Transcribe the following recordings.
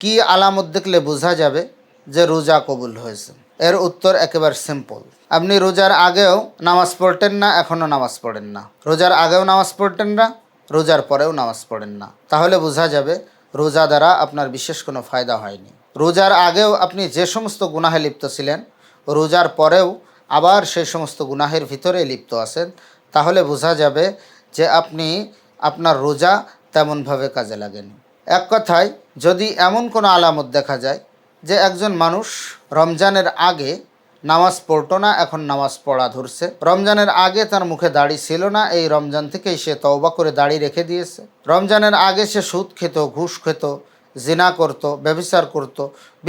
কি আলামত দেখলে বোঝা যাবে যে রোজা কবুল হয়েছে। এর উত্তর একেবারে সিম্পল আপনি রোজার আগেও নামাজ পড়তেন না, এখনও নামাজ পড়েন না। রোজার আগেও নামাজ পড়তেন না, রোজার পরেও নামাজ পড়েন না। তাহলে বোঝা যাবে রোজা দ্বারা আপনার বিশেষ কোনো ফায়দা হয়নি। রোজার আগেও আপনি যে সমস্ত গুনাহে লিপ্ত ছিলেন, রোজার পরেও আবার সেই সমস্ত গুনাহের ভিতরে লিপ্ত আছেন, তাহলে বোঝা যাবে যে আপনি আপনার রোজা তেমনভাবে কাজে লাগেনি। এক কথায়, যদি এমন কোনো আলামত দেখা যায় যে একজন মানুষ রমজানের আগে নামাজ পড়তো না, এখন নামাজ পড়া ধরছে। রমজানের আগে তার মুখে দাড়ি ছিল না, এই রমজান থেকেই সে তওবা করে দাড়ি রেখে দিয়েছে। রমজানের আগে সে সুদ খেত, ঘুষ খেত জিনা করত ব্যভিচার করত,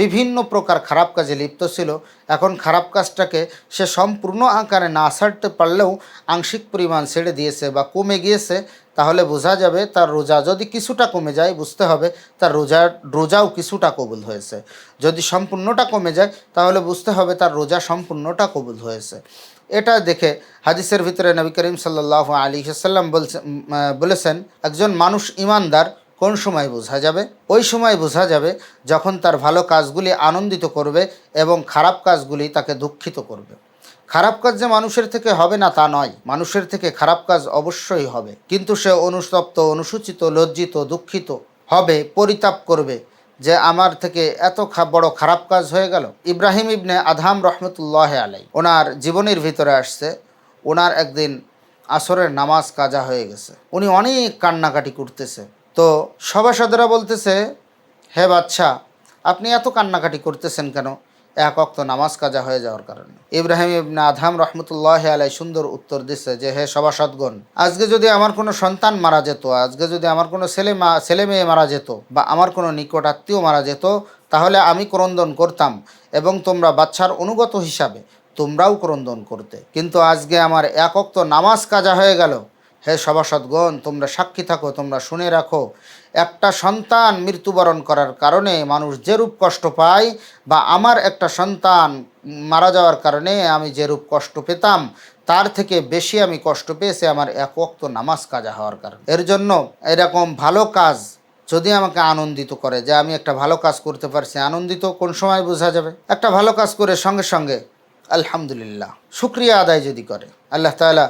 বিভিন্ন প্রকার খারাপ কাজে লিপ্ত ছিল। এখন খারাপ কাজটাকে সে সম্পূর্ণ আকারে না ছাড়তে পারলেও আংশিক পরিমাণ ছেড়ে দিয়েছে বা কমে গিয়েছে, তাহলে বোঝা যাবে তার রোজা যদি কিছুটা কমে যায়, বুঝতে হবে তার রোজার রোজাও কিছুটা কবুল হয়েছে। যদি সম্পূর্ণটা কমে যায়, তাহলে বুঝতে হবে তার রোজা সম্পূর্ণটা কবুল হয়েছে। এটা দেখে হাদিসের ভিতরে নবী করিম সাল্লাহ আলী সাল্লাম বলছেন বলেছেন, একজন মানুষ ইমানদার কোন সময় বোঝা যাবে? ওই সময় বোঝা যাবে যখন তার ভালো কাজগুলি আনন্দিত করবে এবং খারাপ কাজগুলি তাকে দুঃখিত করবে। খারাপ কাজ যে মানুষের থেকে হবে না তা নয়। মানুষের থেকে খারাপ কাজ অবশ্যই হবে। কিন্তু সে অনুস্তপ্ত, অনুসূচিত, লজ্জিত, দুঃখিত হবে, পরিতাপ করবে যে আমার থেকে এত বড় খারাপ কাজ হয়ে গেল। ইব্রাহিম ইবনে আধাম রহমতুল্লাহ আলাই ওনার জীবনের ভিতরে আসছে। ওনার একদিন আসরের নামাজ কাজা হয়ে গেছে। উনি অনেক কান্নাকাটি করতেছে। তো সভাসদেরা বলতেছে, হে বাচ্চা আপনি এত কান্নাকাটি করতেছেন কেন? এক অক্ত নামাজ কাজা হয়ে যাওয়ার কারণে। ইব্রাহিম ইবনে আধাম রহমতুল্লাহ আলাই সুন্দর উত্তর দিচ্ছে যে, হে সভাসদগণ, আজকে যদি আমার কোনো সন্তান মারা যেত, আজকে যদি আমার কোনো ছেলে মা, ছেলে মেয়ে মারা যেত বা আমার কোনো নিকট আত্মীয় মারা যেত, তাহলে আমি ক্রন্দন করতাম এবং তোমরা বাচ্চার অনুগত হিসাবে তোমরাও ক্রন্দন করতে। কিন্তু আজকে আমার এক অক্ত নামাজ কাজা হয়ে গেল। হে সভাসদগণ, তোমরা সাক্ষী থাকো, তোমরা শুনে রাখো। একটা সন্তান মৃত্যুবরণ করার কারণে মানুষ যেরূপ কষ্ট পায় বা আমার একটা সন্তান মারা যাওয়ার কারণে আমি যেরূপ কষ্ট পেতাম, তার থেকে বেশি আমি কষ্ট পেয়েছি আমার এক ওক্ত নামাজ কাজা হওয়ার কারণে। এর জন্য এরকম ভালো কাজ যদি আমাকে আনন্দিত করে, যে আমি একটা ভালো কাজ করতে পারছি, আনন্দিত কোন সময় বোঝা যাবে? একটা ভালো কাজ করে সঙ্গে সঙ্গে, আলহামদুলিল্লাহ, শুক্রিয়া আদায় যদি করে, আল্লাহ তাআলা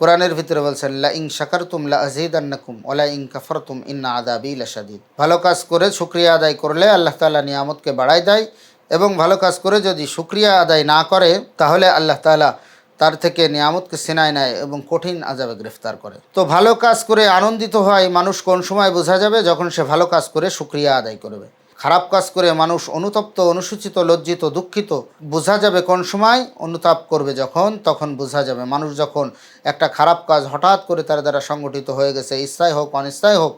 কোরআনের ভিতরে বলছেন লা ইং শাকারতুম লা আযীদান্নাকুম, ওয়া ইং কাফারতুম ইন্না আযাবি লাশাদীদ। ভালো কাজ করে শুকরিয়া আদায় করলে আল্লাহ তাআলা নিয়ামতকে বাড়ায় দেয় এবং ভালো কাজ করে যদি শুকরিয়া আদায় না করে, তাহলে আল্লাহ তাআলা তার থেকে নিয়ামতকে সেনায় নেয় এবং কঠিন আজাবে গ্রেফতার করে। তো ভালো কাজ করে আনন্দিত হয় মানুষ কোন সময় বোঝা যাবে? যখন সে ভালো কাজ করে শুকরিয়া আদায় করবে। খারাপ কাজ করে মানুষ অনুতপ্ত, অনুসূচিত, লজ্জিত, দুঃখিত, বোঝা যাবে কোন সময়, অনুতাপ করবে যখন, তখন বোঝা যাবে। মানুষ যখন একটা খারাপ কাজ হঠাৎ করে তার দ্বারা সংগঠিত হয়ে গেছে ইচ্ছায় হোক অনিচ্ছায় হোক,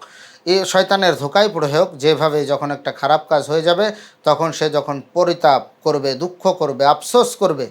এ শয়তানের ধোকায় পড়ে হোক, যেভাবে যখন একটা খারাপ কাজ হয়ে যাবে তখন সে যখন পরিতাপ করবে, দুঃখ করবে, আফসোস করবে,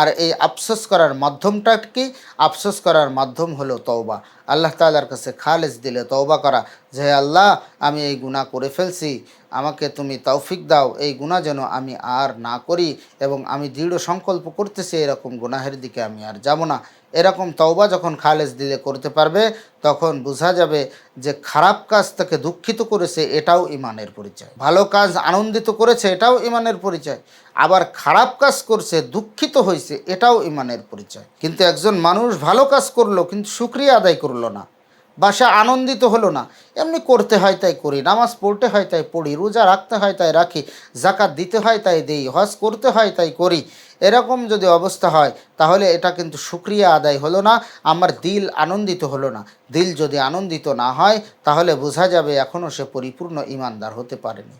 আর এই আফসোস করার মাধ্যমটা কি? আফসোস করার মাধ্যম হলো তওবা। আল্লাহ তাআলার কাছে খালেজ দিলে তওবা করা। যে আল্লাহ, আমি এই গুনাহ করে ফেলছি, আমাকে তুমি তৌফিক দাও, এই গুনাহ যেন আমি আর না করি এবং আমি দৃঢ় সংকল্প করতেছি, এরকম গুনাহের দিকে আমি আর যাব না। এরকম তওবা যখন খালেজ দিলে করতে পারবে, তখন বোঝা যাবে যে খারাপ কাজ তাকে দুঃখিত করেছে, এটাও ইমানের পরিচয়। ভালো কাজ আনন্দিত করেছে, এটাও ইমানের পরিচয়। আবার খারাপ কাজ করছে, দুঃখিত হয়েছে এটাও ইমানের পরিচয়। কিন্তু একজন মানুষ ভালো কাজ করল, কিন্তু সুক্রিয়া আদায় করল না, বা সে আনন্দিত হলো না। এমনি করতে হয় তাই করি, নামাজ পড়তে হয় তাই পড়ি, রোজা রাখতে হয় তাই রাখি জাকাত দিতে হয় তাই দেই, হজ করতে হয় তাই করি। এরকম যদি অবস্থা হয়, তাহলে এটা কিন্তু সুক্রিয়া আদায় হলো না, আমার দিল আনন্দিত হলো না। দিল যদি আনন্দিত না হয়, তাহলে বোঝা যাবে এখনও সে পরিপূর্ণ ইমানদার হতে পারেনি।